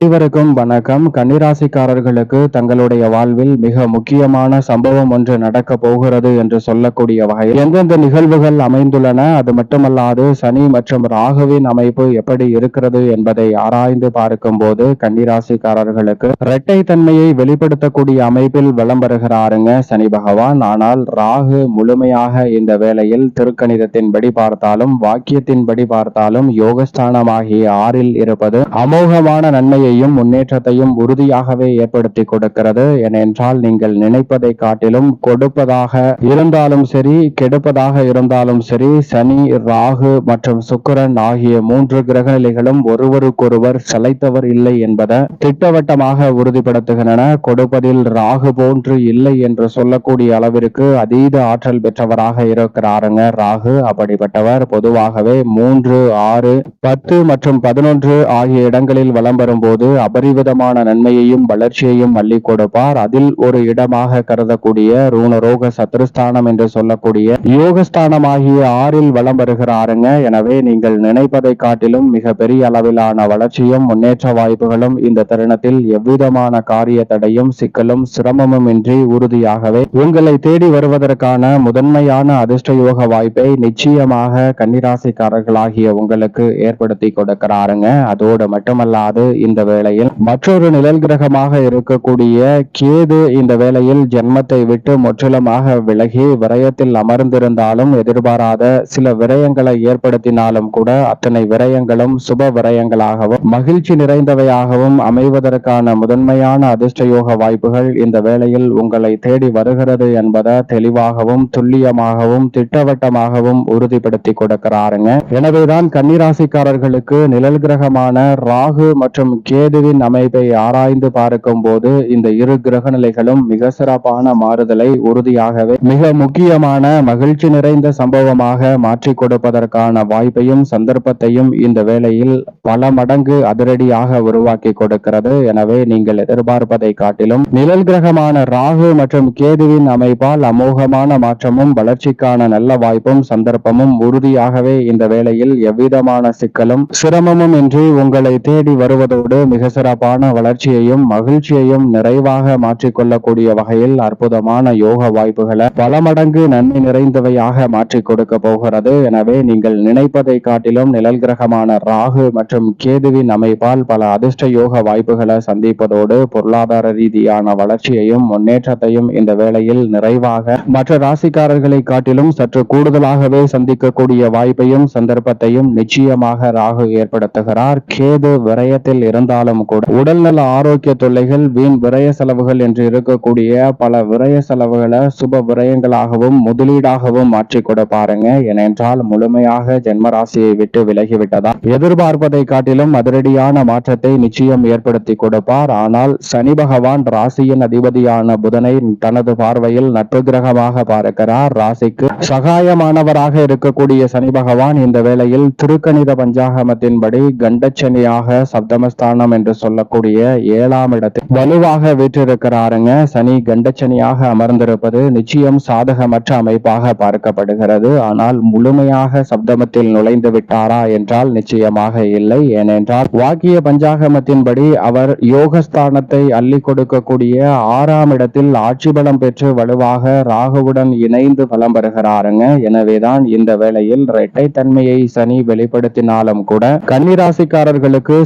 அனைவருக்கும் வணக்கம். கன்னிராசிக்காரர்களுக்கு தங்களுடைய வாழ்வில் மிக முக்கியமான சம்பவம் ஒன்று நடக்க போகிறது என்று சொல்லக்கூடிய வகையில் எந்தெந்த நிகழ்வுகள் அமைந்துள்ளன? அது மட்டுமல்லாது சனி மற்றும் ராகுவின் அமைப்பு எப்படி இருக்கிறது என்பதை ஆராய்ந்து பார்க்கும் போது கன்னிராசிக்காரர்களுக்கு இரட்டை தன்மையை வெளிப்படுத்தக்கூடிய அமைப்பில் வலம் வருகிறாருங்க சனி பகவான். ஆனால் ராகு முழுமையாக இந்த வேளையில் திருக்கணிதத்தின்படி பார்த்தாலும் வாக்கியத்தின்படி பார்த்தாலும் யோகஸ்தானமாகிய ஆறில் இருப்பது அமோகமான நன்மையை வளர்ச்சியையும் முன்னேற்றத்தையும் உறுதியாகவே ஏற்படுத்தி கொடுக்கிறது. ஏனென்றால் நீங்கள் நினைப்பதை காட்டிலும் கொடுப்பதாக இருந்தாலும் சரி கெடுப்பதாக இருந்தாலும் சரி சனி ராகு மற்றும் சுக்கிரன் ஆகிய மூன்று கிரகநிலைகளும் ஒருவருக்கொருவர் சளைத்தவர் இல்லை என்பதை திட்டவட்டமாக உறுதிப்படுத்துகின்றன. கொடுப்பதில் ராகு போன்று இல்லை என்று சொல்லக்கூடிய அளவிற்கு அதீத ஆற்றல் பெற்றவராக இருக்கிறாருங்க. ராகு அப்படிப்பட்டவர். பொதுவாகவே மூன்று ஆறு பத்து மற்றும் பதினொன்று ஆகிய இடங்களில் வலம் வரும்போது போது அபரிவிதமான நன்மையையும் வளர்ச்சியையும் அள்ளி கொடுப்பார். அதில் ஒரு இடமாக கருதக்கூடிய ரூணரோக சத்ருஸ்தானம் என்று சொல்லக்கூடிய யோகஸ்தானம் ஆகிய ஆறில் வளம் வருகிறாருங்க. எனவே நீங்கள் நினைப்பதை காட்டிலும் மிக பெரிய அளவிலான வளர்ச்சியும் முன்னேற்ற வாய்ப்புகளும் இந்த தருணத்தில் எவ்விதமான காரிய தடையும் சிக்கலும் சிரமமும் இன்றி உறுதியாகவே உங்களை தேடி வருவதற்கான முதன்மையான அதிர்ஷ்ட யோக வாய்ப்பை நிச்சயமாக கன்னிராசிக்காரர்களாகிய உங்களுக்கு ஏற்படுத்தி கொடுக்கிறாருங்க. அதோடு மட்டுமல்லாது இந்த வேளையில். மற்றொரு நிழல் கிரகமாக இருக்கக்கூடிய கேது இந்த வேளையில் ஜென்மத்தை விட்டு முற்றிலுமாக விலகி விரயத்தில் அமர்ந்திருந்தாலும் எதிர்பாராத சில விரயங்களை ஏற்படுத்தினாலும் கூட அத்தனை விரயங்களும் சுப விரயங்களாகவும் மகிழ்ச்சி நிறைந்தவையாகவும் அமைவதற்கான முதன்மையான அதிர்ஷ்ட யோக வாய்ப்புகள் இந்த வேளையில் உங்களை தேடி வருகிறது என்பதை தெளிவாகவும் துல்லியமாகவும் திட்டவட்டமாகவும் உறுதிப்படுத்தி கொடுக்கிறாருங்க. எனவேதான் கன்னிராசிக்காரர்களுக்கு நிழல் கிரகமான ராகு மற்றும் கேதுவின் அமைப்பை ஆராய்ந்து பார்க்கும் போது இந்த இரு கிரக நிலைகளும் மிக சிறப்பான மாறுதலை உறுதியாகவே மிக முக்கியமான மகிழ்ச்சி நிறைந்த சம்பவமாக மாற்றி கொடுப்பதற்கான வாய்ப்பையும் சந்தர்ப்பத்தையும் இந்த வேளையில் பல மடங்கு அதிரடியாக உருவாக்கி கொடுக்கிறது. எனவே நீங்கள் எதிர்பார்ப்பதை காட்டிலும் நிழல் கிரகமான ராகு மற்றும் கேதுவின் அமைப்பால் அமோகமான மாற்றமும் வளர்ச்சிக்கான நல்ல வாய்ப்பும் சந்தர்ப்பமும் உறுதியாகவே இந்த வேளையில் எவ்விதமான சிக்கலும் சிரமமும் இன்றி உங்களை தேடி வருவதோடு மிக சிறப்பான வளர்ச்சியையும் மகிழ்ச்சியையும் நிறைவாக மாற்றிக்கொள்ளக்கூடிய வகையில் அற்புதமான யோக வாய்ப்புகளை பல மடங்கு நன்மை நிறைந்தவையாக மாற்றி கொடுக்க போகிறது. எனவே நீங்கள் நினைப்பதை காட்டிலும் நிழல் கிரகமான ராகு மற்றும் கேதுவின் அமைப்பால் பல அதிர்ஷ்ட யோக வாய்ப்புகளை சந்திப்பதோடு பொருளாதார ரீதியான வளர்ச்சியையும் முன்னேற்றத்தையும் இந்த வேளையில் நிறைவாக மற்ற ராசிக்காரர்களை காட்டிலும் சற்று கூடுதலாகவே சந்திக்கக்கூடிய வாய்ப்பையும் சந்தர்ப்பத்தையும் நிச்சயமாக ராகு ஏற்படுத்துகிறார். கேது விரயத்தில் இருந்தாலும் கூட. உடல்நல ஆரோக்கிய தொல்லைகள் வீண் விரய செலவுகள் என்று இருக்கக்கூடிய பல விரய செலவுகளை சுப விரயங்களாகவும் முதலீடாகவும் மாற்றி பாருங்க. ஏனென்றால் முழுமையாக ஜென்மராசியை விட்டு விலகிவிட்டதால் எதிர்பார்ப்பதை காட்டிலும் அதிரடியான மாற்றத்தை நிச்சயம் ஏற்படுத்தி கொடுப்பார். ஆனால் சனி பகவான் ராசியின் அதிபதியான புதனை தனது பார்வையில் நட்பு கிரகமாக பார்க்கிறார். ராசிக்கு சகாயமானவராக இருக்கக்கூடிய சனி பகவான் இந்த வேளையில் திருக்கணித பஞ்சாகமத்தின்படி கண்டச்சனியாக சப்தமஸ்தானம் என்று சொல்லக்கூடிய ஏழாம் இடத்தை வலுவாக வீற்றிருக்கிறாருங்க. சனி கண்டச்சனியாக அமர்ந்திருப்பது நிச்சயம் சாதகமற்ற அமைப்பாக பார்க்கப்படுகிறது. ஆனால் முழுமையாக சப்தமத்தில் நுழைந்து விட்டாரா என்றால் நிச்சயமாக இல்லை. ஏனென்றால் வாக்கிய பஞ்சாகமத்தின்படி அவர் யோகஸ்தானத்தை அள்ளி கொடுக்கக்கூடிய ஆறாம் இடத்தில் ஆட்சி பலம் பெற்று வலுவாக ராகுவுடன் இணைந்து பலம் பெறுகிறாருங்க. எனவேதான் இந்த வேளையில் இரட்டைத்தன்மையை சனி வெளிப்படுத்தினாலும் கூட கன்னிராசிக்காரர்களுக்கு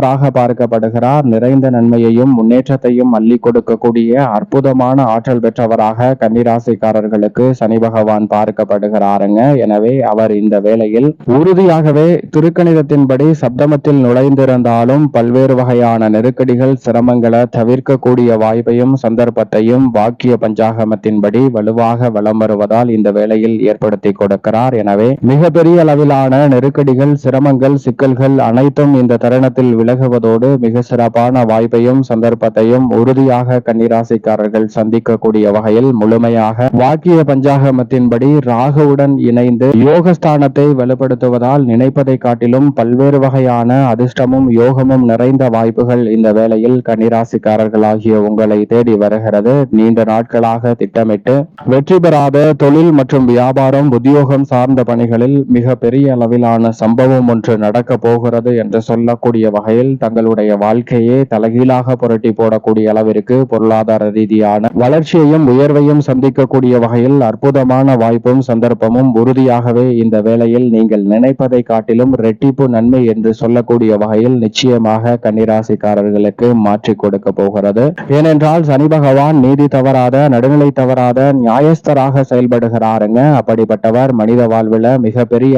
சகாயமானவராக பார்க்கப்படுகிறார். நிறைந்த நன்மையையும் முன்னேற்றத்தையும் அள்ளி கொடுக்கக்கூடிய அற்புதமான ஆற்றல் பெற்றவராக கன்னிராசிக்காரர்களுக்கு சனி பகவான் பார்க்கப்படுகிறாருங்க. எனவே அவர் இந்த வேளையில் உறுதியாகவே திருக்கணிதத்தின்படி சப்தமத்தில் நுழைந்திருந்தாலும் பல்வேறு வகையான நெருக்கடிகள் சிரமங்களை தவிர்க்கக்கூடிய வாய்ப்பையும் சந்தர்ப்பத்தையும் வாக்கிய பஞ்சாகமத்தின்படி வலுவாக வலம் வருவதால் இந்த வேளையில் ஏற்படுத்தி கொடுக்கிறார். எனவே மிகப்பெரிய அளவிலான நெருக்கடிகள் சிரமங்கள் சிக்கல்கள் அனைத்தும் இந்த தருணத்தில் விலகுவதோடு மிக சிறப்பான வாய்ப்பையும் சந்தர்ப்பத்தையும் உறுதியாக கன்னிராசிக்காரர்கள் சந்திக்கக்கூடிய வகையில் முழுமையாக வாக்கிய பஞ்சாகமத்தின்படி ராகுவுடன் இணைந்து யோகஸ்தானத்தை வலுப்படுத்துவதால் நினைப்பதை காட்டிலும் பல்வேறு வகையான அதிர்ஷ்டமும் யோகமும் நிறைந்த வாய்ப்புகள் இந்த வேளையில் கன்னிராசிக்காரர்களாகிய உங்களை தேடி வருகிறது. நீண்ட நாட்களாக திட்டமிட்டு வெற்றி பெறாத தொழில் மற்றும் வியாபாரம் உத்தியோகம் சார்ந்த பணிகளில் மிக பெரிய அளவிலான சம்பவம் ஒன்று நடக்க போகிறது என்று சொல்லக்கூடிய வகை வகையில் தங்களுடைய வாழ்க்கையே தலைகீழாக புரட்டி போடக்கூடிய அளவிற்கு பொருளாதார ரீதியான வளர்ச்சியையும் உயர்வையும் சந்திக்கக்கூடிய வகையில் அற்புதமான வாய்ப்பும் சந்தர்ப்பமும் உறுதியாகவே இந்த வேளையில் நீங்கள் நினைப்பதை காட்டிலும் ரெட்டிப்பு நன்மை என்று சொல்லக்கூடிய வகையில் நிச்சயமாக கன்னிராசிக்காரர்களுக்கு மாற்றி கொடுக்க போகிறது. ஏனென்றால் சனி பகவான் நீதி தவறாத நடுநிலை தவறாத நியாயஸ்தராக செயல்படுகிறாருங்க. அப்படிப்பட்டவர் மனித வாழ்வில் மிக பெரிய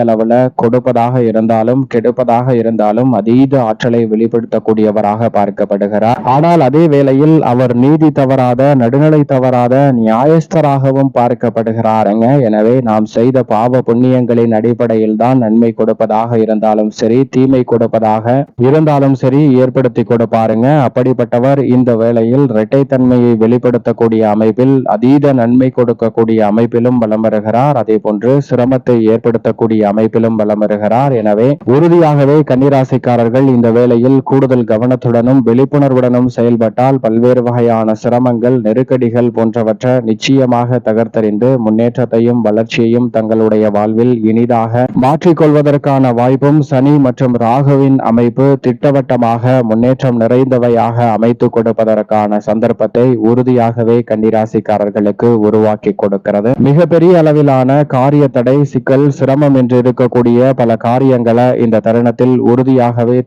கொடுப்பதாக இருந்தாலும் கெடுப்பதாக இருந்தாலும் அதீத ஆற்றலை வெளிப்படுத்தக்கூடியவராக பார்க்கப்படுகிறார். ஆனால் அதே வேளையில் அவர் நீதி தவறாத நடுநிலை தவறாத நியாயஸ்தராகவும் பார்க்கப்படுகிறாருங்க எனவே நாம் செய்த பாவ புண்ணியங்களின் அடிப்படையில் தான் நன்மை கொடுப்பதாக இருந்தாலும் சரி தீமை கொடுப்பதாக இருந்தாலும் சரி ஏற்படுத்தி கொடுப்பாருங்க. அப்படிப்பட்டவர் இந்த வேளையில் இரட்டைத்தன்மையை வெளிப்படுத்தக்கூடிய அமைப்பில் அதீத நன்மை கொடுக்கக்கூடிய அமைப்பிலும் வலம் வருகிறார். அதே போன்று சிரமத்தை ஏற்படுத்தக்கூடிய அமைப்பிலும் வலம் வருகிறார். எனவே உறுதியாகவே கன்னிராசிக்காரர்கள் இந்த வேலை நிலையில் கூடுதல் கவனத்துடனும் விழிப்புணர்வுடனும் செயல்பட்டால் பல்வேறு வகையான சிரமங்கள் நெருக்கடிகள் போன்றவற்றை நிச்சயமாக தகர்த்தறிந்து முன்னேற்றத்தையும் வளர்ச்சியையும் தங்களுடைய வாழ்வில் இனிதாக மாற்றிக்கொள்வதற்கான வாய்ப்பும் சனி மற்றும் ராகுவின் அமைப்பு திட்டவட்டமாக முன்னேற்றம் நிறைந்தவையாக அமைத்துக் கொடுப்பதற்கான சந்தர்ப்பத்தை உறுதியாகவே கன்னிராசிக்காரர்களுக்கு உருவாக்கி கொடுக்கிறது. மிகப்பெரிய அளவிலான காரிய தடை சிக்கல் சிரமம் என்று இருக்கக்கூடிய பல காரியங்களை இந்த தருணத்தில் உறுதியாகவே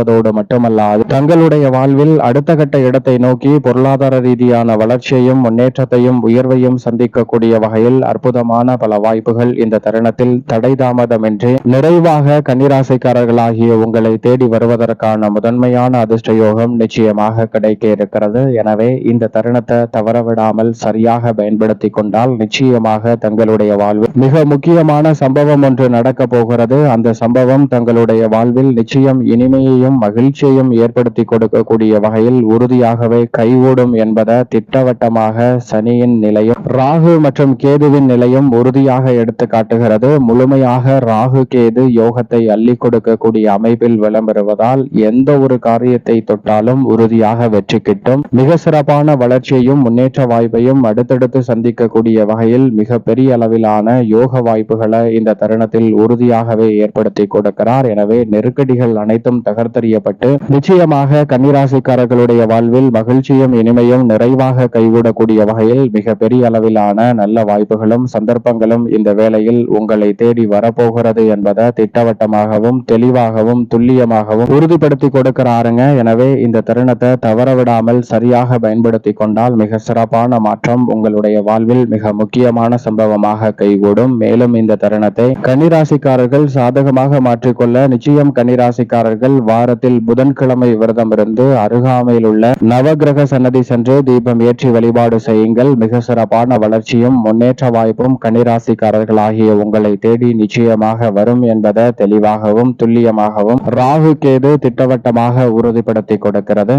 தகர்த்தறிவதோடு மட்டுமல்லாது தங்களுடைய வாழ்வில் அடுத்த கட்ட இடத்தை நோக்கி பொருளாதார ரீதியான வளர்ச்சியையும் முன்னேற்றத்தையும் உயர்வையும் சந்திக்கக்கூடிய வகையில் அற்புதமான பல வாய்ப்புகள் இந்த தருணத்தில் தடை தாமதமின்றி நிறைவாக கன்னிராசிக்காரர்களாகிய உங்களை தேடி வருவதற்கான முதன்மையான அதிர்ஷ்ட யோகம் நிச்சயமாக கிடைக்க இருக்கிறது. எனவே இந்த தருணத்தை தவறவிடாமல் சரியாக பயன்படுத்தி கொண்டால் நிச்சயமாக தங்களுடைய வாழ்வில் மிக முக்கியமான சம்பவம் ஒன்று நடக்க போகிறது. அந்த சம்பவம் தங்களுடைய வாழ்வில் நிச்சயம் இனிமையையும் மகிழ்ச்சியையும் ஏற்படுத்தி கொடுக்கக்கூடிய வகையில் உறுதியாகவே கைகூடும் என்பதை திட்டவட்டமாக சனியின் நிலையும் ராகு மற்றும் கேதுவின் நிலையும் உறுதியாக எடுத்து காட்டுகிறது. முழுமையாக ராகு கேது யோகத்தை அள்ளி கொடுக்கக்கூடிய அமைப்பில் விளம்பெறுவதால் எந்த ஒரு காரியத்தை தொட்டாலும் உறுதியாக வெற்றி கிட்டும். மிக சிறப்பான வளர்ச்சியையும் முன்னேற்ற வாய்ப்பையும் அடுத்தடுத்து சந்திக்கக்கூடிய வகையில் மிக பெரிய அளவிலான யோக வாய்ப்புகளை இந்த தருணத்தில் உறுதியாகவே ஏற்படுத்தி கொடுக்கிறார். எனவே நெருக்கடிகள் அனைத்தும் தகர்த்து தகர்த்தறியப்பட்டு நிச்சயமாக கன்னிராசிக்காரர்களுடைய வாழ்வில் மகிழ்ச்சியும் இனிமையும் நிறைவாக கைகூடக்கூடிய வகையில் மிக பெரிய அளவிலான நல்ல வாய்ப்புகளும் சந்தர்ப்பங்களும் இந்த வேளையில் உங்களை தேடி வரப்போகிறது என்பதை திட்டவட்டமாகவும் தெளிவாகவும் துல்லியமாகவும் உறுதிப்படுத்தி கொடுக்கிறாருங்க. எனவே இந்த தருணத்தை தவறவிடாமல் சரியாக பயன்படுத்தி கொண்டால் மிக சிறப்பான மாற்றம் உங்களுடைய வாழ்வில் மிக முக்கியமான சம்பவமாக கைகூடும். மேலும் இந்த தருணத்தை கன்னிராசிக்காரர்கள் சாதகமாக மாற்றிக்கொள்ள நிச்சயம் கன்னிராசிக்காரர்கள் வாரத்தில் புதன்கிழமை விரதம் இருந்து அருகாமையில் உள்ள நவகிரக சன்னதி சென்று தீபம் ஏற்றி வழிபாடு செய்யுங்கள். மிக சிறப்பான வளர்ச்சியும் முன்னேற்ற வாய்ப்பும் கன்னிராசிக்காரர்களாகிய உங்களை தேடி நிச்சயமாக வரும் என்பதை தெளிவாகவும் துல்லியமாகவும் ராகு கேது திட்டவட்டமாக உறுதிப்படுத்தி கொடுக்கிறது.